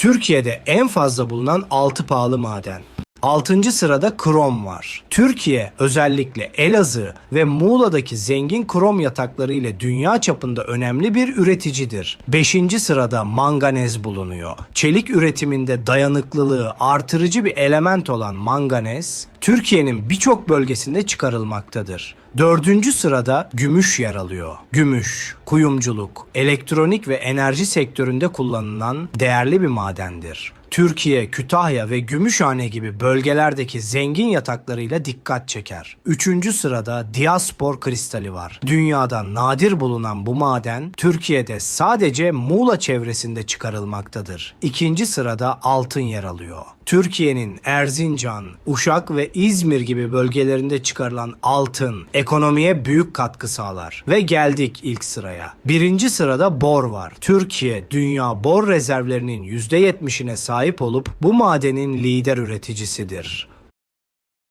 Türkiye'de en fazla bulunan 6 pahalı maden. 6. sırada krom var. Türkiye özellikle Elazığ ve Muğla'daki zengin krom yatakları ile dünya çapında önemli bir üreticidir. 5. sırada manganez bulunuyor. Çelik üretiminde dayanıklılığı artırıcı bir element olan manganez, Türkiye'nin birçok bölgesinde çıkarılmaktadır. Dördüncü sırada gümüş yer alıyor. Gümüş, kuyumculuk, elektronik ve enerji sektöründe kullanılan değerli bir madendir. Türkiye, Kütahya ve Gümüşhane gibi bölgelerdeki zengin yataklarıyla dikkat çeker. Üçüncü sırada diaspor kristali var. Dünyada nadir bulunan bu maden Türkiye'de sadece Muğla çevresinde çıkarılmaktadır. İkinci sırada altın yer alıyor. Türkiye'nin Erzincan, Uşak ve İzmir gibi bölgelerinde çıkarılan altın ekonomiye büyük katkı sağlar. Ve geldik ilk sıraya. Birinci sırada bor var. Türkiye dünya bor rezervlerinin %70'ine sahip olup bu madenin lider üreticisidir.